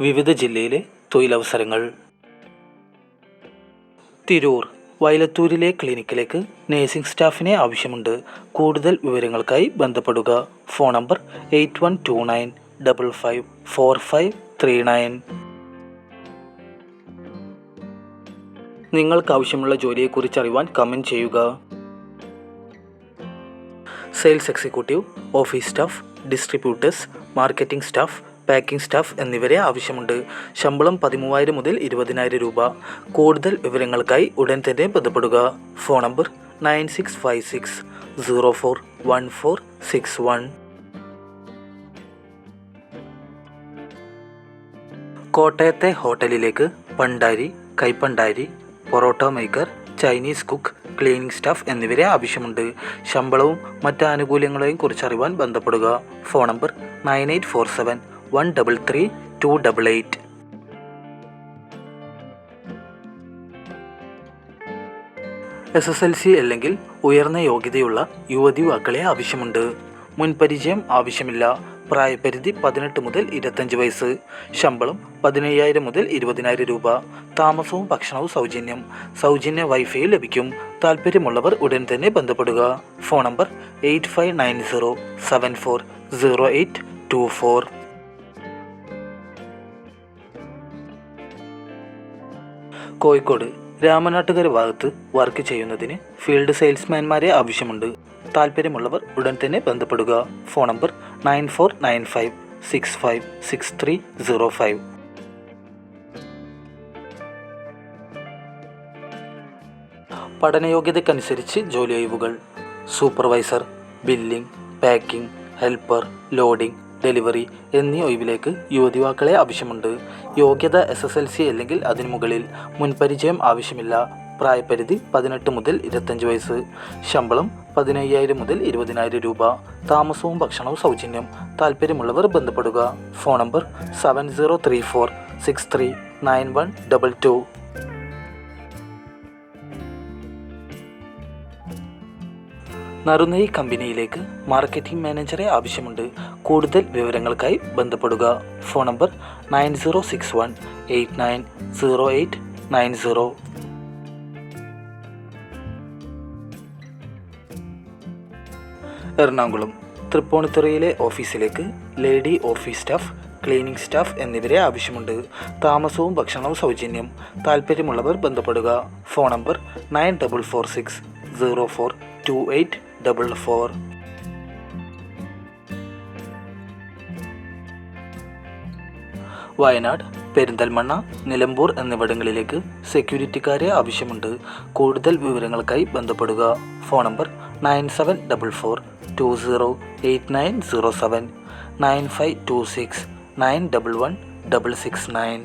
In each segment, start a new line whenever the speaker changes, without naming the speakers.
വിവിധ ജില്ലയിലെ തൊഴിലവസരങ്ങൾ. തിരൂർ വയലത്തൂരിലെ ക്ലിനിക്കിലേക്ക് നേഴ്സിംഗ് സ്റ്റാഫിനെ ആവശ്യമുണ്ട്. കൂടുതൽ വിവരങ്ങൾക്കായി ബന്ധപ്പെടുക. Phone number eight one two nine double five four five three nine. നിങ്ങൾക്ക് ആവശ്യമുള്ള ജോലിയെക്കുറിച്ച് അറിയുവാൻ കമന്റ് ചെയ്യുക. Sales executive office staff distributors marketing staff packing staff എന്നിവരെ ആവശ്യമുണ്ട്. ശമ്പളം പതിമൂവായിരം മുതൽ ഇരുപതിനായിരം രൂപ. കൂടുതൽ വിവരങ്ങൾക്കായി ഉടൻ തന്നെ ബന്ധപ്പെടുക. Phone number nine six five six zero four one four six one. കോട്ടയത്തെ ഹോട്ടലിലേക്ക് പണ്ടാരി കൈപ്പണ്ടാരി parotta maker Chinese cook cleaning staff എന്നിവരെ ആവശ്യമുണ്ട്. ശമ്പളവും മറ്റ് ആനുകൂല്യങ്ങളെയും കുറിച്ചറിവാൻ ബന്ധപ്പെടുക. Phone number nine eight four seven one double three two double eight S S L C അല്ലെങ്കിൽ ഉയർന്ന യോഗ്യതയുള്ള യുവതി യുവാക്കളെ ആവശ്യമുണ്ട്. മുൻപരിചയം ആവശ്യമില്ല. പ്രായപരിധി പതിനെട്ട് മുതൽ ഇരുപത്തഞ്ച് വയസ്സ്. ശമ്പളം പതിനയ്യായിരം മുതൽ ഇരുപതിനായിരം രൂപ. താമസവും ഭക്ഷണവും സൗജന്യം. സൗജന്യ വൈഫൈ ലഭിക്കും. താല്പര്യമുള്ളവർ ഉടൻ തന്നെ ബന്ധപ്പെടുക. Phone number eight five nine zero seven four zero eight two four. Kozhikode Ramanattukara ഭാഗത്ത് വർക്ക് ചെയ്യുന്നതിന് ഫീൽഡ് സെയിൽസ്മാൻമാരെ ആവശ്യമുണ്ട്. താല്പര്യമുള്ളവർ ഉടൻ തന്നെ ബന്ധപ്പെടുക. Phone number nine four nine five six five six three zero five. പഠനയോഗ്യതയ്ക്കനുസരിച്ച് ജോലി ഒഴിവുകൾ. Supervisor billing packing helper loading delivery എന്നീ ഒഴിവിലേക്ക് യുവതിവാക്കളെ ആവശ്യമുണ്ട്. യോഗ്യത എസ് എസ് എൽ സി അല്ലെങ്കിൽ അതിനു മുകളിൽ മുൻപരിചയം ആവശ്യമില്ല. പ്രായപരിധി പതിനെട്ട് മുതൽ ഇരുപത്തഞ്ച് വയസ്സ്. ശമ്പളം പതിനയ്യായിരം മുതൽ ഇരുപതിനായിരം രൂപ. താമസവും ഭക്ഷണവും സൗജന്യം. താല്പര്യമുള്ളവർ ബന്ധപ്പെടുക. Phone number seven zero three four six three nine one double two നറുനെയ് കമ്പനിയിലേക്ക് മാർക്കറ്റിംഗ് മാനേജറെ ആവശ്യമുണ്ട്. കൂടുതൽ വിവരങ്ങൾക്കായി ബന്ധപ്പെടുക. Phone number nine zero six one eight nine zero eight nine zero. Ernakulam തൃപ്പൂണിത്തുറയിലെ ഓഫീസിലേക്ക് lady office staff cleaning staff എന്നിവരെ ആവശ്യമുണ്ട്. താമസവും ഭക്ഷണവും സൗജന്യം. താല്പര്യമുള്ളവർ ബന്ധപ്പെടുക. Phone number nine double four six zero four two eight double four Wayanad Perinthalmanna Nilambur എന്നിവിടങ്ങളിലേക്ക് സെക്യൂരിറ്റിക്കാരെ ആവശ്യമുണ്ട്. കൂടുതൽ വിവരങ്ങൾക്കായി ബന്ധപ്പെടുക. Phone number nine seven double four two zero eight nine zero seven nine five two six nine double one double six nine.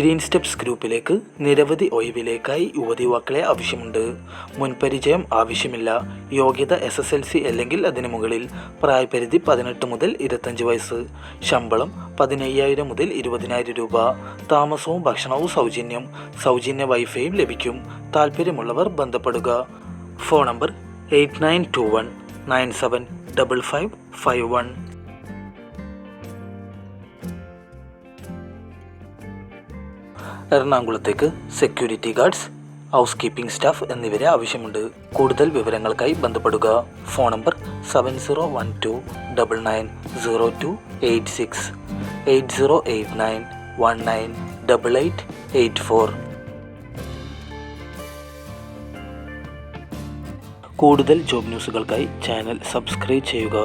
Green steps ഗ്രൂപ്പിലേക്ക് നിരവധി ഒഴിവിലേക്കായി യുവതി യുവാക്കളെ ആവശ്യമുണ്ട്. മുൻപരിചയം ആവശ്യമില്ല. യോഗ്യത എസ് എസ് എൽ സി അല്ലെങ്കിൽ അതിന് മുകളിൽ പ്രായപരിധി പതിനെട്ട് മുതൽ ഇരുപത്തഞ്ച് വയസ്സ് ശമ്പളം പതിനയ്യായിരം മുതൽ ഇരുപതിനായിരം രൂപ താമസവും ഭക്ഷണവും സൗജന്യം സൗജന്യ വൈഫൈയും ലഭിക്കും. താല്പര്യമുള്ളവർ ബന്ധപ്പെടുക. Phone number eight nine two one nine seven double five five one. എറണാകുളത്തേക്ക് security guards housekeeping staff എന്നിവരെ ആവശ്യമുണ്ട്. കൂടുതൽ വിവരങ്ങൾക്കായി ബന്ധപ്പെടുക. Phone number seven zero one two double nine zero two eight six eight zero eight nine one nine double eight eight four കൂടുതൽ job ന്യൂസുകൾക്കായി channel subscribe ചെയ്യുക.